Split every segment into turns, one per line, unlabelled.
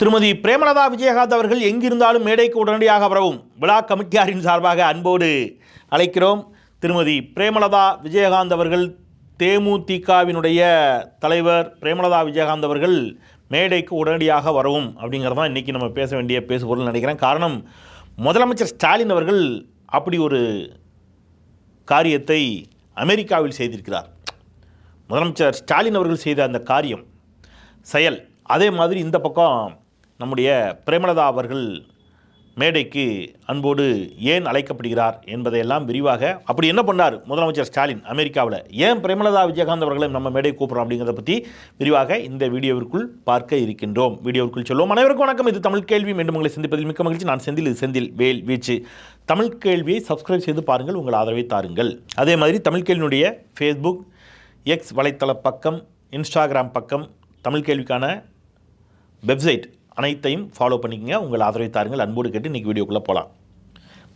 திருமதி பிரேமலதா விஜயகாந்த் அவர்கள் எங்கிருந்தாலும் மேடைக்கு உடனடியாக வரவும் விழா கமிட்டியாரின் சார்பாக அன்போடு அழைக்கிறோம். திருமதி பிரேமலதா விஜயகாந்த் அவர்கள் தேமுதிகவினுடைய தலைவர் பிரேமலதா விஜயகாந்த் அவர்கள் மேடைக்கு உடனடியாக வரவும் அப்படிங்கிறது தான் இன்றைக்கி நம்ம பேச வேண்டிய பேசுபொருள் நினைக்கிறேன். காரணம் முதலமைச்சர் ஸ்டாலின் அவர்கள் அப்படி ஒரு காரியத்தை அமெரிக்காவில் செய்திருக்கிறார். முதலமைச்சர் ஸ்டாலின் அவர்கள் செய்த அந்த காரியம் செயல் அதே மாதிரி இந்த பக்கம் நம்முடைய பிரேமலதா அவர்கள் மேடைக்கு அன்போடு ஏன் அழைக்கப்படுகிறார் என்பதையெல்லாம் விரிவாக அப்படி என்ன பண்ணார் முதலமைச்சர் ஸ்டாலின் அமெரிக்காவில்? ஏன் பிரேமலதா விஜயகாந்த் அவர்களை நம்ம மேடை கூப்பிட்றோம் அப்படிங்கிறத பற்றி விரிவாக இந்த வீடியோவிற்குள் பார்க்க இருக்கின்றோம். வீடியோவிற்குள் சொல்லுவோம் அனைவருக்கும் வணக்கம். இது தமிழ் கேள்வி. மீண்டும் உங்களை சந்திப்பதில் மிக்க மகிழ்ச்சி. நான் செந்தில். இது செந்தில் வேல் வீச்சு. தமிழ் கேள்வியை சப்ஸ்கிரைப் செய்து பாருங்கள். உங்கள் ஆதரவை தாருங்கள். அதே மாதிரி தமிழ் கேள்வியினுடைய ஃபேஸ்புக் எக்ஸ் வலைத்தள பக்கம் இன்ஸ்டாகிராம் பக்கம் தமிழ் கேள்விக்கான வெப்சைட் அனைத்தையும் ஃபாலோ பண்ணிக்கங்க. உங்கள் ஆதரவை தாருங்கள். அன்போடு கேட்டு இன்றைக்கி வீடியோக்குள்ளே போகலாம்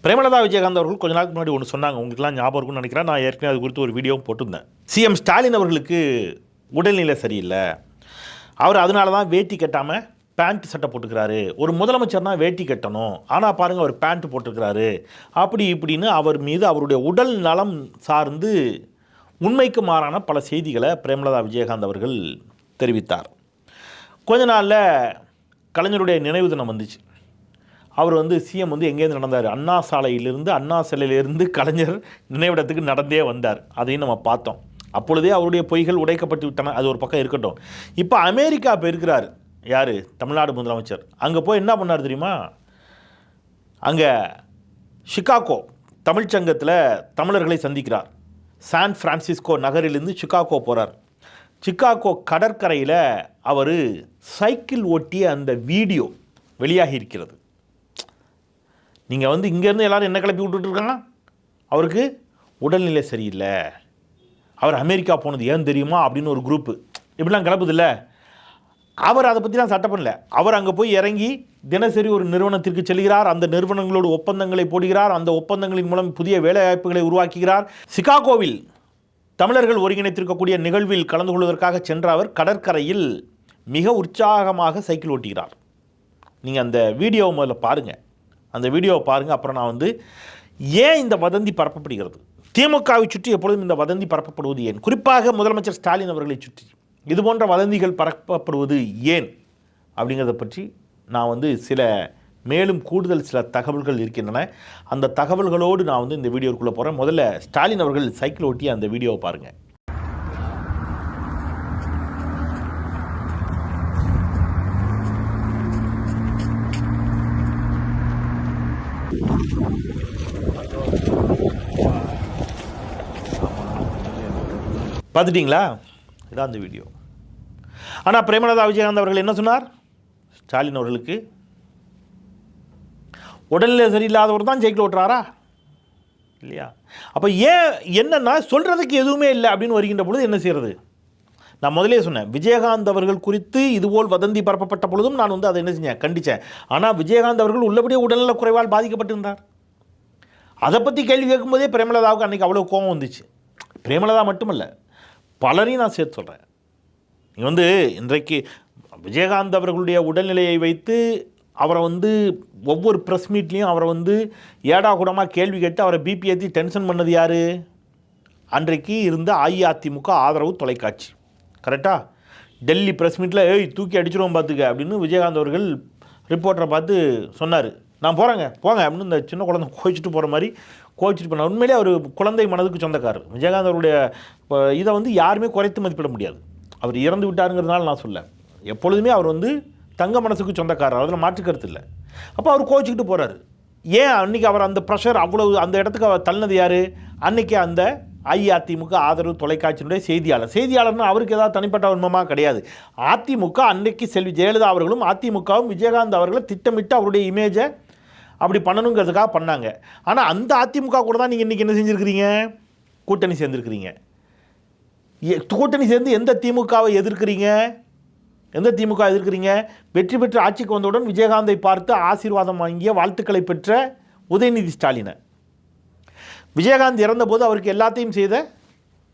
பிரேமலதா விஜயகாந்த் அவர்கள் கொஞ்ச நாளுக்கு முன்னாடி ஒன்று சொன்னாங்க. உங்களுக்குலாம் ஞாபகம் இருக்கும்னு நினைக்கிறேன். நான் ஏற்கனவே அது குறித்து ஒரு வீடியோ போட்டிருந்தேன். சிஎம் ஸ்டாலின் அவர்களுக்கு உடல்நிலை சரியில்லை. அவர் அதனால தான் வேட்டி கட்டாமல் பேண்ட் சட்டை போட்டுக்கிறாரு. ஒரு முதலமைச்சர்னா வேட்டி கட்டணும். ஆனால் பாருங்கள் அவர் பேண்ட் போட்டுக்கிறாரு அப்படி இப்படின்னு அவர் மீது அவருடைய உடல் நலம் சார்ந்து உண்மைக்கு மாறான பல செய்திகளை பிரேமலதா விஜயகாந்த் அவர்கள் தெரிவித்தார். கொஞ்ச நாளில் கலைஞருடைய நினைவு தினம் வந்துச்சு. அவர் வந்து சிஎம் வந்து எங்கேருந்து நடந்தார்? அண்ணா சாலையிலிருந்து அண்ணா சிலையிலிருந்து கலைஞர் நினைவிடத்துக்கு நடந்தே வந்தார். அதையும் நம்ம பார்த்தோம். அப்பொழுதே அவருடைய பொய்கள் உடைக்கப்பட்டு விட்டன. அது ஒரு பக்கம் இருக்கட்டும். இப்போ அமெரிக்கா போயிருக்கிறார். யார்? தமிழ்நாடு முதலமைச்சர். அங்கே போய் என்ன பண்ணார் தெரியுமா? அங்கே ஷிகாகோ தமிழ்ச்சங்கத்தில் தமிழர்களை சந்திக்கிறார். சான் ஃப்ரான்சிஸ்கோ நகரிலிருந்து சிகாகோ போகிறார் சிகாகோ கடற்கரையில் அவர் சைக்கிள் ஓட்டிய அந்த வீடியோ வெளியாகி இருக்கிறது. நீங்கள் வந்து இங்கேருந்து எல்லோரும் என்ன கிளப்பி விட்டுட்டுருக்காங்க அவருக்கு உடல்நிலை சரியில்லை. அவர் அமெரிக்கா போனது ஏன் தெரியுமா? அப்படின்னு ஒரு குரூப்பு இப்படிலாம் கிளப்புதில்ல. அவர் அதை பற்றிலாம் சட்டம் பண்ணல. அவர் அங்கே போய் இறங்கி தினசரி ஒரு நிறுவனத்திற்கு செல்கிறார். அந்த நிறுவனங்களோடு ஒப்பந்தங்களை போடுகிறார். அந்த ஒப்பந்தங்களின் மூலம் புதிய வேலைவாய்ப்புகளை உருவாக்குகிறார். சிகாகோவில் தமிழர்கள் ஒருங்கிணைத்திருக்கக்கூடிய நிகழ்வில் கலந்து கொள்வதற்காக சென்ற அவர் கடற்கரையில் மிக உற்சாகமாக சைக்கிள் ஓட்டுகிறார் நீங்கள் அந்த வீடியோவை முதல்ல பாருங்கள் அந்த வீடியோவை பாருங்கள் அப்புறம் நான் வந்து ஏன் இந்த வதந்தி பரப்பப்படுகிறது? திமுகவை சுற்றி எப்பொழுதும் இந்த வதந்தி பரப்பப்படுவது ஏன்? குறிப்பாக முதலமைச்சர் ஸ்டாலின் அவர்களை சுற்றி. இது போன்ற வதந்திகள் பரப்பப்படுவது ஏன்? அப்படிங்கிறத பற்றி நான் வந்து சில மேலும் கூடுதல் சில தகவல்கள் இருக்கின்றன. அந்த தகவல்களோடு நான் வந்து இந்த வீடியோக்குள்ளே போகிறேன் முதல்ல ஸ்டாலின் அவர்கள் சைக்கிள் ஓட்டி அந்த வீடியோவை பாருங்கள் பார்த்துட்டிங்களா? இதான் அந்த வீடியோ ஆனால் பிரேமலதா விஜயகாந்த் அவர்கள் என்ன சொன்னார்? ஸ்டாலின் அவர்களுக்கு உடல்நிலை சரியில்லாதவர் தான் சைக்கிள் ஓட்டுறாரா? இல்லையா? அப்போ ஏன் என்னன்னா சொல்கிறதுக்கு எதுவுமே இல்லை அப்படின்னு வருகின்ற பொழுது என்ன செய்கிறது நான் முதலே சொன்னேன் விஜயகாந்த் அவர்கள் குறித்து இதுபோல் வதந்தி பரப்பப்பட்ட பொழுதும் நான் வந்து அதை என்ன செஞ்சேன் கண்டித்தேன் ஆனால் விஜயகாந்த் அவர்கள் உள்ளபடியே உடல்நல குறைவால் பாதிக்கப்பட்டிருந்தார். அதை பற்றி கேள்வி கேட்கும்போதே பிரேமலதாவுக்கு அன்றைக்கி அவ்வளோ கோபம் வந்துச்சு. பிரேமலதா மட்டுமல்ல பலரையும் நான் சேர்த்து சொல்கிறேன் நீ வந்து இன்றைக்கு விஜயகாந்த் அவர்களுடைய உடல்நிலையை வைத்து அவரை வந்து ஒவ்வொரு ப்ரெஸ் மீட்லேயும் அவரை வந்து ஏடா கூடமாக கேள்வி கேட்டு அவரை பிபி ஏற்றி டென்ஷன் பண்ணது யார்? அன்றைக்கு இருந்த அஇஅதிமுக ஆதரவு தொலைக்காட்சி. கரெக்டாக டெல்லி ப்ரெஸ் மீட்டில் ஏய் தூக்கி அடிச்சிருவோம் பார்த்துக்க அப்படின்னு விஜயகாந்த் அவர்கள் ரிப்போர்ட்டரை பார்த்து சொன்னார். நான் போகிறேங்க போங்க அப்படின்னு இந்த சின்ன குழந்தை கோச்சிட்டு போகிற மாதிரி கோச்சிட்டு போனார். உண்மையிலே அவர் குழந்தை மனதுக்கு சொந்தக்காரர். விஜயகாந்த் அவருடைய இதை வந்து யாருமே குறைத்து மதிப்பிட முடியாது. அவர் இறந்து விட்டாருங்கிறதுனால நான் சொல்ல. எப்பொழுதுமே அவர் வந்து தங்க மனசுக்கு சொந்தக்காரர். அதில் மாற்று கருத்து இல்லை. அப்போ அவர் கோச்சிக்கிட்டு போகிறாரு ஏன் அன்றைக்கி அவர் அந்த ப்ரெஷர் அவ்வளவு அந்த இடத்துக்கு அவர் தள்ளினது யார்? அன்னைக்கு அந்த அஇஅதிமுக ஆதரவு தொலைக்காட்சியினுடைய செய்தியாளர். செய்தியாளர்னா அவருக்கு ஏதாவது தனிப்பட்ட உண்மமாக கிடையாது. அதிமுக அன்னைக்கு செல்வி ஜெயலலிதா அவர்களும் அதிமுகவும் விஜயகாந்த் அவர்களை திட்டமிட்டு அவருடைய இமேஜை அப்படி பண்ணணுங்கிறதுக்காக பண்ணாங்க. ஆனால் அந்த அதிமுக கூட தான் நீங்கள் இன்றைக்கி என்ன செஞ்சுருக்கிறீங்க? கூட்டணி சேர்ந்துருக்கிறீங்க. எ- கூட்டணி சேர்ந்து எந்த திமுகவை எதிர்க்கிறீங்க? எந்த திமுக எதிர்க்கிறீங்க? வெற்றி பெற்று ஆட்சிக்கு வந்தவுடன் விஜயகாந்தை பார்த்து ஆசீர்வாதம் வாங்கிய வாழ்த்துக்களை பெற்ற உதயநிதி ஸ்டாலினை. விஜயகாந்த் இறந்தபோது அவருக்கு எல்லாத்தையும் செய்த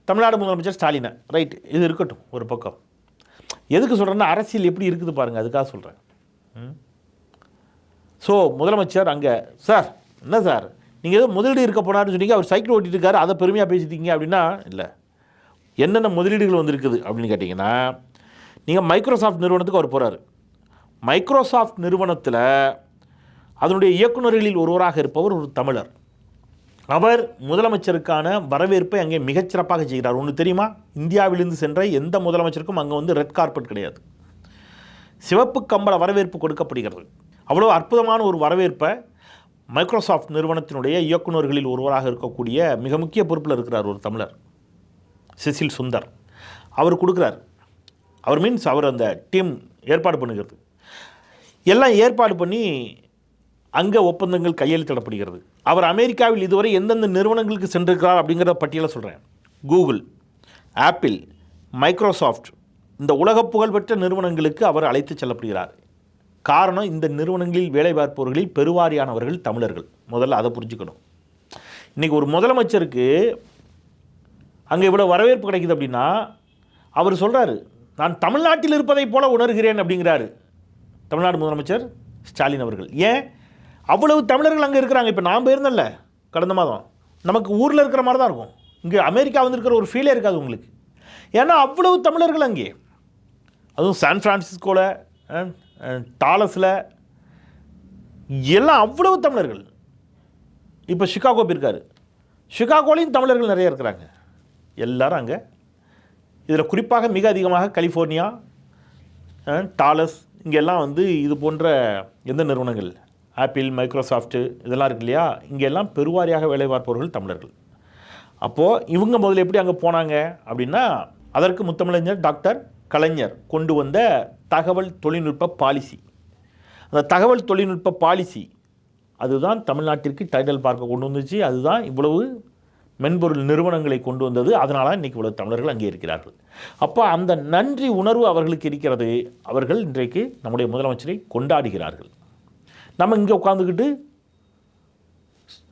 தமிழ்நாடு முதலமைச்சர் ஸ்டாலினை. ரைட் இது இருக்கட்டும் ஒரு பக்கம். எதுக்கு சொல்கிறேன்னா அரசியல் எப்படி இருக்குது பாருங்கள் அதுக்காக சொல்கிறேன் ஸோ முதலமைச்சர் அங்கே சார் என்ன சார்? நீங்கள் ஏதோ முதலீடு இருக்க போனார்னு சொன்னீங்க அவர் சைக்கிள் ஓட்டிட்டு இருக்காரு அதை பெருமையாக பேசிட்டீங்க அப்படின்னா இல்லை. என்னென்ன முதலீடுகள் வந்திருக்குது? அப்படின்னு கேட்டிங்கன்னா நீங்கள் மைக்ரோசாஃப்ட் நிறுவனத்துக்கு அவர் போகிறாரு மைக்ரோசாஃப்ட் நிறுவனத்தில் அதனுடைய இயக்குநர்களில் ஒருவராக இருப்பவர் ஒரு தமிழர். அவர் முதலமைச்சருக்கான வரவேற்பை அங்கே மிகச்சிறப்பாக செய்கிறார். ஒன்று தெரியுமா? இந்தியாவிலிருந்து சென்ற எந்த முதலமைச்சருக்கும் அங்கே வந்து ரெட் கார்பெட் கிடையாது. சிவப்பு கம்பள வரவேற்பு கொடுக்கப்படுகிறது. அவ்வளோ அற்புதமான ஒரு வரவேற்பை மைக்ரோசாஃப்ட் நிறுவனத்தினுடைய இயக்குநர்களில் ஒருவராக இருக்கக்கூடிய மிக முக்கிய பொறுப்பில் இருக்கிறார் ஒரு தமிழர் சிசில் சுந்தர். அவர் கொடுக்குறார். அவர் மீன்ஸ் அவர் அந்த டீம் ஏற்பாடு பண்ணுகிறது. எல்லாம் ஏற்பாடு பண்ணி அங்கே ஒப்பந்தங்கள் கையெழுத்திடப்படுகிறது. அவர் அமெரிக்காவில் இதுவரை எந்தெந்த நிறுவனங்களுக்கு சென்றிருக்கிறார் அப்படிங்கிற பட்டியலை சொல்கிறேன் கூகுள் ஆப்பிள் மைக்ரோசாஃப்ட் இந்த உலக புகழ்பெற்ற நிறுவனங்களுக்கு அவர் அழைத்து செல்லப்படுகிறார். காரணம் இந்த நிறுவனங்களில் வேலை பார்ப்பவர்களில் பெருவாரியானவர்கள் தமிழர்கள். முதல்ல அதை புரிஞ்சுக்கணும். இன்றைக்கி ஒரு முதலமைச்சருக்கு அங்கே இவ்வளோ வரவேற்பு கிடைக்குது அப்படின்னா அவர் சொல்கிறாரு நான் தமிழ்நாட்டில் இருப்பதைப் போல உணர்கிறேன் அப்படிங்கிறாரு. தமிழ்நாடு முதலமைச்சர் ஸ்டாலின் அவர்கள். ஏன்? அவ்வளவு தமிழர்கள் அங்கே இருக்கிறாங்க. இப்போ நான் போயிருந்தேன்ல கடந்த மாதம். நமக்கு ஊரில் இருக்கிற மாதிரி தான் இருக்கும். இங்கே அமெரிக்கா வந்திருக்கிற ஒரு ஃபீலே இருக்காது உங்களுக்கு. ஏன்னா அவ்வளவு தமிழர்கள் அங்கே. அதுவும் சான் ஃப்ரான்சிஸ்கோவில் டாலஸில் எல்லாம் அவ்வளவு தமிழர்கள். இப்போ சிகாகோ போயிருக்காரு. சிகாகோலையும் தமிழர்கள் நிறைய இருக்கிறாங்க. எல்லாரும் அங்கே. இதில் குறிப்பாக மிக அதிகமாக கலிஃபோர்னியா டாலஸ் இங்கெல்லாம் வந்து இது போன்ற எந்த நிறுவனங்கள்? ஆப்பிள் மைக்ரோசாஃப்ட்டு இதெல்லாம் இருக்கு இல்லையா? இங்கெல்லாம் பெருவாரியாக வேலை பார்ப்பவர்கள் தமிழர்கள். அப்போது இவங்க முதல்ல எப்படி அங்கே போனாங்க அப்படின்னா அதற்கு முத்தமிழஞ்சர் டாக்டர் கலைஞர் கொண்டு வந்த தகவல் தொழில்நுட்ப பாலிசி. அந்த தகவல் தொழில்நுட்ப பாலிசி அதுதான் தமிழ்நாட்டிற்கு டைடல் பார்க்க கொண்டு வந்துச்சு. அதுதான் இவ்வளவு மென்பொருள் நிறுவனங்களை கொண்டு வந்தது. அதனால இன்றைக்கி இவ்வளவு தமிழர்கள் அங்கே இருக்கிறார்கள். அப்போ அந்த நன்றி உணர்வு அவர்களுக்கு இருக்கிறது அவர்கள் இன்றைக்கு நம்முடைய முதலமைச்சரை கொண்டாடுகிறார்கள். நம்ம இங்கே உட்காந்துக்கிட்டு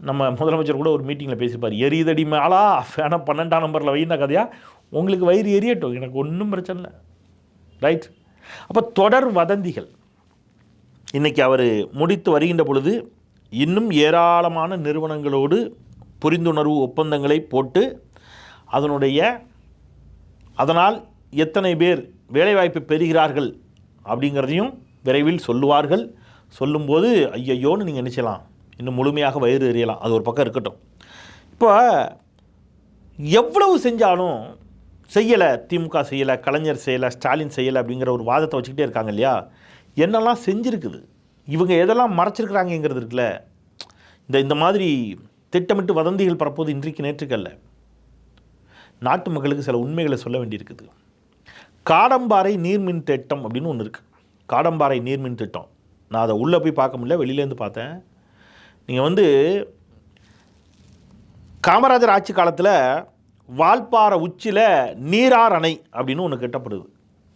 நம்ம முதலமைச்சர் கூட ஒரு மீட்டிங்கில் பேசியிருப்பார். எரிதடி மேலா ஃபேனை பன்னெண்டாம் நம்பரில் வையின கதையாக உங்களுக்கு வயிறு எரியட்டும். எனக்கு ஒன்றும் பிரச்சனை இல்லை. ரைட் அப்போ தொடர் வதந்திகள். இன்றைக்கி அவர் முடித்து வருகின்ற பொழுது இன்னும் ஏராளமான நிறுவனங்களோடு புரிந்துணர்வு ஒப்பந்தங்களை போட்டு அதனுடைய அதனால் எத்தனை பேர் வேலைவாய்ப்பு பெறுகிறார்கள் அப்படிங்கிறதையும் விரைவில் சொல்லுவார்கள். சொல்லும்போது ஐயையோன்னு நீங்கள் நினச்சலாம். இன்னும் முழுமையாக வயிறு எறியலாம் அது ஒரு பக்கம் இருக்கட்டும். இப்போ எவ்வளவு செஞ்சாலும் செய்யலை திமுக செய்யலை கலைஞர் செய்யலை ஸ்டாலின் செய்யலை அப்படிங்கிற ஒரு வாதத்தை வச்சுக்கிட்டே இருக்காங்க இல்லையா? என்னெல்லாம் செஞ்சுருக்குது? இவங்க எதெல்லாம் மறைச்சிருக்கிறாங்கங்கிறது இருக்குல்ல. இந்த இந்த மாதிரி திட்டமிட்டு வதந்திகள் பரப்போது இன்றைக்கு நேற்றுக்கல்ல. நாட்டு மக்களுக்கு சில உண்மைகளை சொல்ல வேண்டியிருக்குது. காடம்பாறை நீர்மின் திட்டம் அப்படின்னு ஒன்று இருக்குது காடம்பாறை நீர்மின் திட்டம். நான் அதை உள்ளே போய் பார்க்க முடியல வெளியிலேருந்து பார்த்தேன். நீங்கள் வந்து காமராஜர் ஆட்சி காலத்தில் வால்பாறை உச்சியில் நீரார் அணை அப்படின்னு ஒன்று கட்டப்படுது.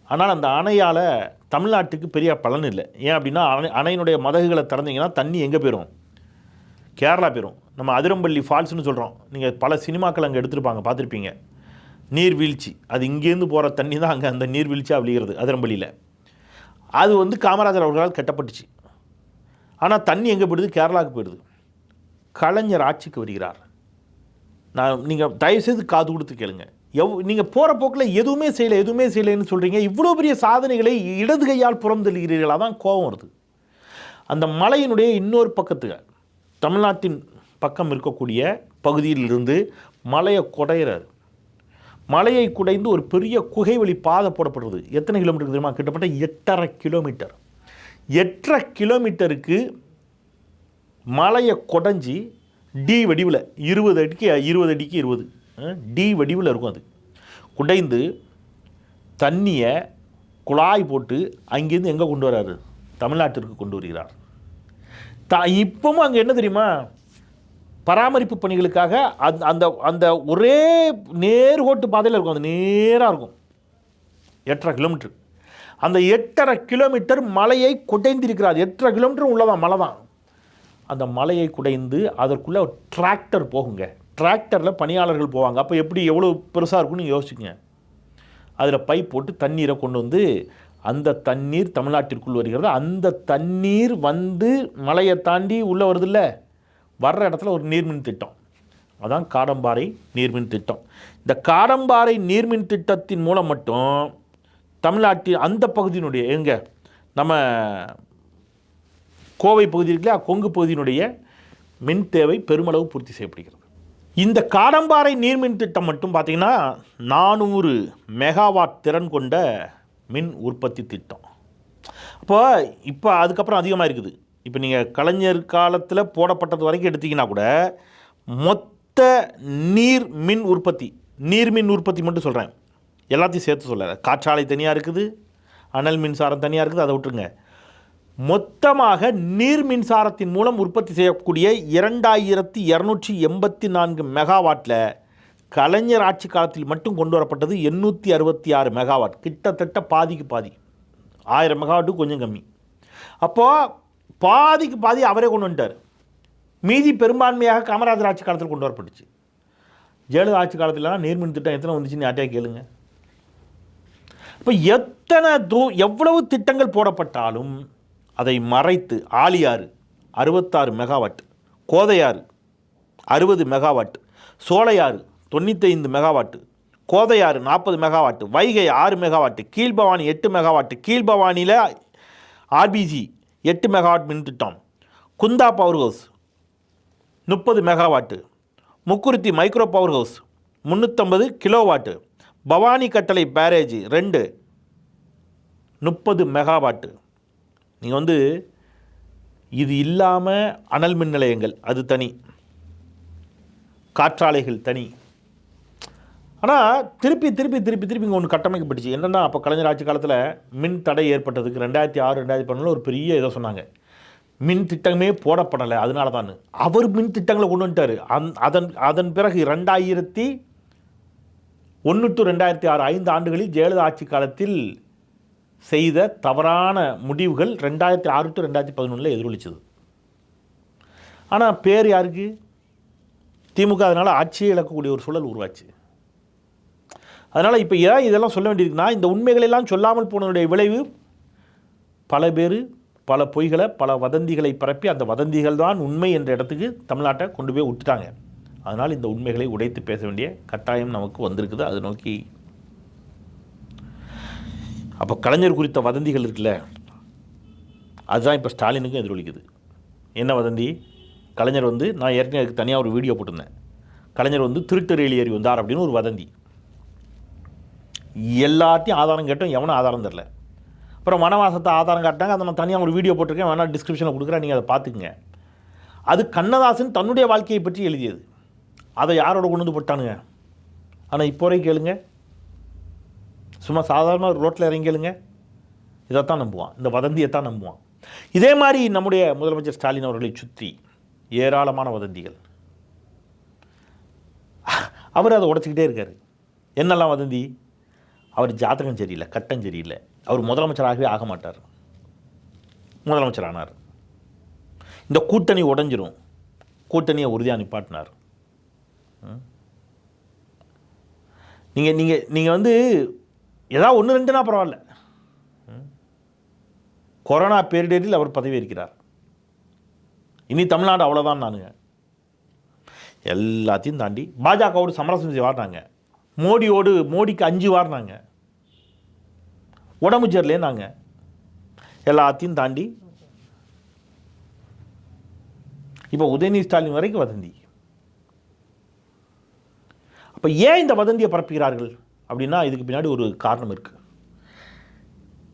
ஆனால் அந்த அணையால் தமிழ்நாட்டுக்கு பெரிய பலன் இல்லை. ஏன் அப்படின்னா அணை அணையினுடைய மதகுகளை திறந்தீங்கன்னா தண்ணி எங்கே போயிடும் கேரளா போயிடும் நம்ம அதிரம்பள்ளி ஃபால்ஸ்னு சொல்கிறோம் நீங்கள் பல சினிமாக்கள் அங்கே எடுத்திருப்பாங்க பார்த்துருப்பீங்க. நீர்வீழ்ச்சி. அது இங்கேருந்து போகிற தண்ணி தான் அங்கே அந்த நீர்வீழ்ச்சியாக விழுகிறது அதிரம்பள்ளியில். அது வந்து காமராஜர் அவர்களால் கட்டப்பட்டுச்சு. ஆனால் தண்ணி எங்கே போயிடுது? கேரளாவுக்கு போயிடுது. கலைஞர் ஆட்சிக்கு வருகிறார். நான் நீங்கள் தயவுசெய்து காது கொடுத்து கேளுங்க. எவ் நீங்கள் போகிற போக்கில் எதுவுமே செய்யலை எதுவுமே செய்யலைன்னு சொல்கிறீங்க இவ்வளோ பெரிய சாதனைகளை இடது கையால் புறந்தள்ளுகிறீர்களா தான் கோபம் வருது. அந்த மலையினுடைய இன்னொரு பக்கத்துக்கு தமிழ்நாட்டின் பக்கம் இருக்கக்கூடிய பகுதியிலிருந்து மலையை குடையிறார். மலையை குடைந்து ஒரு பெரிய குகை வழி பாதை போடப்படுறது. எத்தனை கிலோமீட்டர் தெரியுமா? கிட்டத்தட்ட எட்டரை கிலோமீட்டர். எட்டரை கிலோமீட்டருக்கு மலையை குடைஞ்சி டி வடிவில் இருபது அடிக்கு இருபது அடிக்கு இருபது. டி வடிவில் இருக்கும் அது. குடைந்து தண்ணியை குழாய் போட்டு அங்கேருந்து எங்கே கொண்டு வராரு தமிழ்நாட்டிற்கு கொண்டு வருகிறார். த இப்பவும் அங்கே என்ன தெரியுமா? பராமரிப்பு பணிகளுக்காக அந்த அந்த அந்த ஒரே நேர்கோட்டு பாதையில் இருக்கும். அது நேராக இருக்கும். எட்டரை கிலோமீட்டர். அந்த எட்டரை கிலோமீட்டர் மலையை குடைந்திருக்கிறார். எட்டரை கிலோமீட்டர் உள்ளதான் மலை தான் அந்த மலையை குடைந்து அதற்குள்ளே டிராக்டர் போகுங்க. டிராக்டரில் பணியாளர்கள் போவாங்க. அப்போ எப்படி எவ்வளோ பெருசாக இருக்கும்னு யோசிச்சுங்க அதில் பைப் போட்டு தண்ணீரை கொண்டு வந்து அந்த தண்ணீர் தமிழ்நாட்டிற்குள் வருகிறது. அந்த தண்ணீர் வந்து மலையை தாண்டி உள்ளே வருதுல்ல. வர்ற இடத்துல ஒரு நீர்மின் திட்டம். அதான் காடம்பாறை நீர்மின் திட்டம். இந்த காடம்பாறை நீர்மின் திட்டத்தின் மூலம் மட்டும் தமிழ்நாட்டில் அந்த பகுதியினுடைய எங்கே? நம்ம கோவை பகுதி இருக்குல்ல கொங்கு பகுதியினுடைய மின் தேவை பெருமளவு பூர்த்தி செய்யப்படுகிறது. இந்த காடம்பாறை நீர்மின் திட்டம் மட்டும் பார்த்தீங்கன்னா நானூறு மெகாவாட் திறன் கொண்ட மின் உற்பத்தி திட்டம். அப்போ இப்போ அதுக்கப்புறம் அதிகமாக இருக்குது. இப்போ நீங்கள் கலைஞர் காலத்தில் போடப்பட்டது வரைக்கும் எடுத்தீங்கன்னா கூட மொத்த நீர் மின் உற்பத்தி நீர் மின் உற்பத்தி மட்டும் சொல்கிறேன் எல்லாத்தையும் சேர்த்து சொல்லலை. காற்றாலை தனியாக இருக்குது அனல் மின்சாரம் தனியாக இருக்குது அதை விட்டுருங்க. மொத்தமாக நீர் மின்சாரத்தின் மூலம் உற்பத்தி செய்யக்கூடிய இரண்டாயிரத்தி இரநூற்றி எண்பத்தி நான்கு மெகாவாட்டில் கலைஞர் ஆட்சி காலத்தில் மட்டும் கொண்டு வரப்பட்டது எண்ணூற்றி அறுபத்தி ஆறு மெகாவாட். கிட்டத்தட்ட பாதிக்கு பாதி. ஆயிரம் மெகாவாட்டு கொஞ்சம் கம்மி. அப்போது பாதிக்கு பாதி அவரே கொண்டு வந்துட்டார். மீதி பெரும்பான்மையாக காமராஜர் ஆட்சி காலத்தில் கொண்டு வரப்பட்டுச்சு. ஜெயலலிதா ஆட்சி காலத்திலலாம் நீர்மின் திட்டம் எத்தனை வந்துச்சுன்னு யார்ட்டையா கேளுங்க. இப்போ எத்தனை தூ எவ்வளவு திட்டங்கள் போடப்பட்டாலும் அதை மறைத்து ஆலியாறு அறுபத்தாறு மெகாவாட் கோதையாறு அறுபது மெகாவாட் சோலையாறு தொண்ணூத்தைந்து மெகாவாட்டு கோதையாறு நாற்பது மெகாவாட்டு வைகை ஆறு மெகாவாட்டு கீழ்பவானி எட்டு மெகாவாட்டு கீழ்பவானியில் ஆர்பிஜி எட்டு மெகாவாட் மின் திட்டம் குந்தா பவர் ஹவுஸ் முப்பது megawatt Mukurthi micro power house முந்நூற்றம்பது கிலோவாட்டு பவானி கட்டளை பேரேஜ் ரெண்டு முப்பது மெகாவாட்டு நீங்கள் வந்து இது இல்லாமல் அனல் மின் நிலையங்கள் அது தனி. காற்றாலைகள் தனி. ஆனால் திருப்பி திருப்பி திருப்பி திருப்பி இங்கே ஒன்று கட்டமைக்கப்பட்டுச்சு. என்னென்னா அப்போ கலைஞர் ஆட்சி காலத்தில் மின் தடை ஏற்பட்டதுக்கு ரெண்டாயிரத்தி ஆறு ரெண்டாயிரத்தி பன்னெண்டில் ஒரு பெரிய இதை சொன்னாங்க. மின் திட்டமே போடப்படலை அதனால தான் அவர் மின் திட்டங்களை கொண்டு வந்துட்டார். அந் அதன் அதன் பிறகு ரெண்டாயிரத்தி ஒன்று டு ரெண்டாயிரத்தி ஆறு ஐந்து ஆண்டுகளில் ஜெயலலிதா ஆட்சி காலத்தில் செய்த தவறான முடிவுகள் ரெண்டாயிரத்தி ஆறு டு ரெண்டாயிரத்தி பதினொன்றில் எதிரொலிச்சது. ஆனால் பேர் யாருக்கு? திமுக அதனால் ஆட்சியை இழக்கக்கூடிய ஒரு சூழல் உருவாச்சு. அதனால் இப்போ ஏன் இதெல்லாம் சொல்ல வேண்டியிருக்குன்னா இந்த உண்மைகளெல்லாம் சொல்லாமல் போனதுடைய விளைவு பல பேர் பல பொய்களை பல வதந்திகளை பரப்பி அந்த வதந்திகள் தான் உண்மை என்ற இடத்துக்கு தமிழ்நாட்டை கொண்டு போய் விட்டுட்டாங்க அதனால் இந்த உண்மைகளை உடைத்து பேச வேண்டிய கட்டாயம் நமக்கு வந்திருக்குது. அதை நோக்கி அப்போ கலைஞர் குறித்த வதந்திகள் இருக்குல்ல? அதுதான் இப்போ ஸ்டாலினுக்கும் எதிரொலிக்குது. என்ன வதந்தி? கலைஞர் வந்து நான் ஏற்கனவே அதுக்கு தனியாக ஒரு வீடியோ போட்டிருந்தேன். கலைஞர் வந்து திருட்டு ரயில் ஏறி வந்தார் அப்படின்னு ஒரு வதந்தி. எல்லாத்தையும் ஆதாரம் கேட்டோம் எவனும் ஆதாரம் தரல. அப்புறம் வனவாசத்தை ஆதாரம் காட்டினாங்க அதை நான் தனியாக ஒரு வீடியோ போட்டிருக்கேன் வேணால் டிஸ்கிரிப்ஷனில் கொடுக்குறேன் நீங்கள் அதை பார்த்துக்குங்க. அது கண்ணதாசன் தன்னுடைய வாழ்க்கையை பற்றி எழுதியது. அதை யாரோட கொண்டு வந்து போட்டானுங்க? ஆனால் இப்போ வரைக்கும் கேளுங்க. சும்மா சாதாரணமாக ரோட்டில் இறங்கி இதைத்தான் நம்புவான். இந்த வதந்தியை தான் நம்புவான். இதே மாதிரி நம்முடைய முதலமைச்சர் ஸ்டாலின் அவர்களை சுற்றி ஏராளமான வதந்திகள். அவர் அதை உடச்சிக்கிட்டே இருக்கார். என்னெல்லாம் வதந்தி? அவர் ஜாதகம் சரியில்லை கட்டம் சரியில்லை. அவர் முதலமைச்சராகவே ஆக மாட்டார். முதலமைச்சர் ஆனார் இந்த கூட்டணி உடஞ்சிரும். கூட்டணியை உறுதியாக நிப்பாட்டினார். நீங்கள் நீங்கள் நீங்கள் வந்து ஏதாவது ஒன்று ரெண்டுனா பரவாயில்ல. கொரோனா பேரிடரில் அவர் பதவி இருக்கிறார் இனி தமிழ்நாடு அவ்வளோதான் நானுங்க. எல்லாத்தையும் தாண்டி பாஜகவோடு சமரசம் செய்ய வாடினாங்க மோடியோடு மோடிக்கு அஞ்சு வாரினாங்க உடம்பு சரியில்லைன்னாங்க எல்லாத்தையும் தாண்டி இப்போ உதயநிதி ஸ்டாலின் வரைக்கும் வதந்தி. அப்போ ஏன் இந்த வதந்தியை பரப்புகிறார்கள்? அப்படின்னா இதுக்கு பின்னாடி ஒரு காரணம் இருக்குது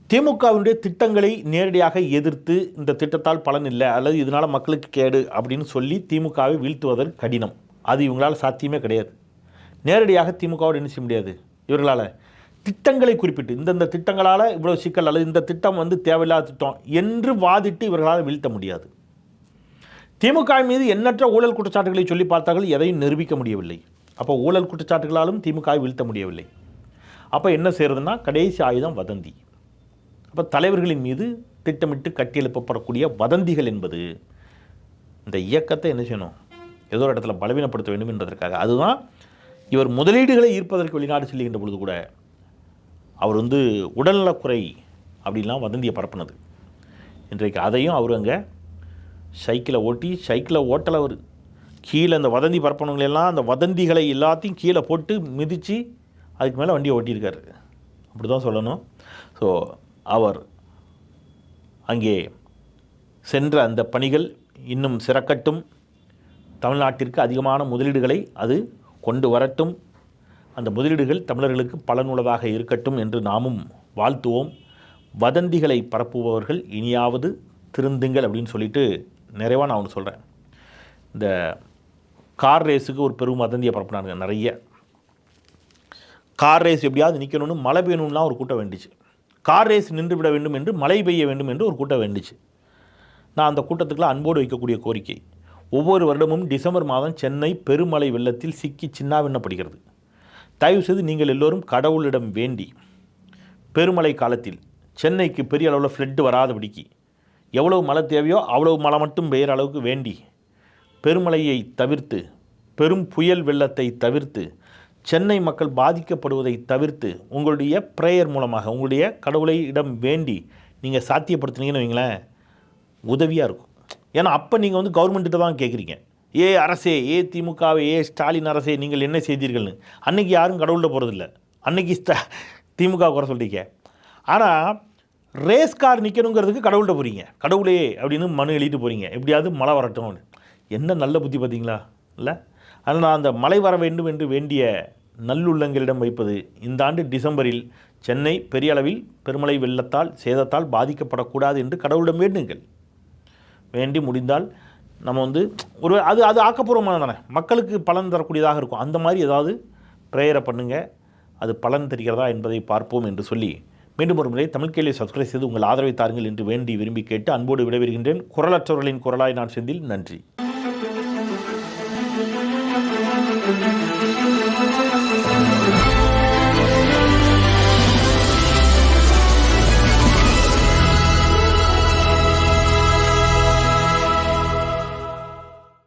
திமுகவினுடைய திட்டங்களை நேரடியாக எதிர்த்து இந்த திட்டத்தால் பலன் இல்லை அல்லது இதனால் மக்களுக்கு கேடு அப்படின்னு சொல்லி திமுகவை வீழ்த்துவதற்கு கடினம். அது இவங்களால் சாத்தியமே கிடையாது. நேரடியாக திமுகவோடு என்ன செய்ய முடியாது? இவர்களால் திட்டங்களை குறிப்பிட்டு இந்தந்த திட்டங்களால் இவ்வளோ சிக்கல் அல்லது இந்த திட்டம் வந்து தேவையில்லாத திட்டம் என்று வாதிட்டு இவர்களால் வீழ்த்த முடியாது. திமுக மீது எண்ணற்ற ஊழல் குற்றச்சாட்டுகளை சொல்லி பார்த்தார்கள் எதையும் நிரூபிக்க முடியவில்லை. அப்போ ஊழல் குற்றச்சாட்டுகளாலும் திமுகவை வீழ்த்த முடியவில்லை. அப்போ என்ன செய்கிறதுனா கடைசி ஆயுதம் வதந்தி. அப்போ தலைவர்களின் மீது திட்டமிட்டு கட்டியெழுப்பப்படக்கூடிய வதந்திகள் என்பது இந்த இயக்கத்தை என்ன செய்யணும்? ஏதோ ஒரு இடத்துல பலவீனப்படுத்த வேண்டும் என்பதற்காக. அதுதான் இவர் முதலீடுகளை ஈர்ப்பதற்கு வெளிநாடு செல்லுகின்ற பொழுது கூட அவர் வந்து உடல்நலக்குறை அப்படின்லாம் வதந்தியை பரப்புனது. இன்றைக்கு அதையும் அவர் அங்கே சைக்கிளை ஓட்டி சைக்கிளை ஓட்டலை அவர். கீழே அந்த வதந்தி பரப்பினவங்களெல்லாம் அந்த வதந்திகளை எல்லாத்தையும் கீழே போட்டு மிதித்து அதுக்கு மேலே வண்டியை ஓட்டியிருக்காரு. அப்படி தான் சொல்லணும். ஸோ அவர் அங்கே சென்ற அந்த பணிகள் இன்னும் சிறக்கட்டும். தமிழ்நாட்டிற்கு அதிகமான முதலீடுகளை அது கொண்டு வரட்டும். அந்த முதலீடுகள் தமிழர்களுக்கு பலனுள்ளதாக இருக்கட்டும் என்று நாமும் வாழ்த்துவோம். வதந்திகளை பரப்புபவர்கள் இனியாவது திருந்துங்கள் அப்படின்னு சொல்லிட்டு நிறைவாக நான் ஒன்று சொல்கிறேன் இந்த கார் ரேஸுக்கு ஒரு பெரும் வதந்தியை பரப்புனாங்க நிறைய. கார் ரேஸ் எப்படியாவது நிற்கணும்னு மழை பெய்யணும்லாம் ஒரு கூட்டம் வேண்டிச்சு. கார் ரேஸ் நின்று விட வேண்டும் என்று மழை பெய்ய வேண்டும் என்று ஒரு கூட்டம் வேண்டிச்சு. நான் அந்த கூட்டத்துக்குலாம் அன்போடு வைக்கக்கூடிய கோரிக்கை. ஒவ்வொரு வருடமும் டிசம்பர் மாதம் சென்னை பெருமழை வெள்ளத்தில் சிக்கி சின்னாவின்னப்படுகிறது தயவுசெய்து நீங்கள் எல்லோரும் கடவுளிடம் வேண்டி பெருமழை காலத்தில் சென்னைக்கு பெரிய அளவில் ஃப்ளட்டு வராதபடிக்கு எவ்வளவு மழை தேவையோ அவ்வளவு மழை மட்டும் பெய்கிற அளவுக்கு வேண்டி பெருமழையை தவிர்த்து பெரும் புயல் வெள்ளத்தை தவிர்த்து சென்னை மக்கள் பாதிக்கப்படுவதை தவிர்த்து உங்களுடைய ப்ரேயர் மூலமாக உங்களுடைய கடவுளை இடம் வேண்டி நீங்கள் சாத்தியப்படுத்துனீங்கன்னு வைங்களேன் உதவியாக இருக்கும். ஏன்னா அப்போ நீங்கள் வந்து கவர்மெண்ட்டு தான் கேட்குறீங்க ஏ அரசே ஏ திமுகவே ஏ ஸ்டாலின் அரசே நீங்கள் என்ன செய்தீர்கள்னு. அன்னைக்கு யாரும் கடவுள்கிட்ட போகிறதில்ல அன்னைக்கு ஸ்டா திமுக குறை சொல்லிட்டீங்க. ஆனால் ரேஸ் கார் நிற்கணுங்கிறதுக்கு கடவுள்கிட்ட போகிறீங்க கடவுளே அப்படின்னு மனு எழுதிட்டு போகிறீங்க எப்படியாவது மழை வரட்டும்னு. என்ன நல்ல புத்தி பார்த்தீங்களா? இல்லை? அதனால் அந்த மழை வர வேண்டும் என்று வேண்டிய நல்லுள்ளங்களிடம் வைப்பது இந்த ஆண்டு டிசம்பரில் சென்னை பெரிய அளவில் பெருமழை வெள்ளத்தால் சேதத்தால் பாதிக்கப்படக்கூடாது என்று கடவுளிடம் வேண்டுங்கள். வேண்டி முடிந்தால் நம்ம வந்து ஒரு அது அது ஆக்கப்பூர்வமான தானே. மக்களுக்கு பலன் தரக்கூடியதாக இருக்கும். அந்த மாதிரி ஏதாவது ப்ரேயரை பண்ணுங்கள் அது பலன் தெரிகிறதா என்பதை பார்ப்போம் என்று சொல்லி மீண்டும் ஒரு முறை தமிழ் கேள்வியை சப்ஸ்கிரைப் செய்து உங்கள் ஆதரவை தாருங்கள் என்று வேண்டி விரும்பி கேட்டு அன்போடு விடைபெறுகின்றேன். குரலற்றவர்களின் குரலாய் நான் செந்தில். நன்றி.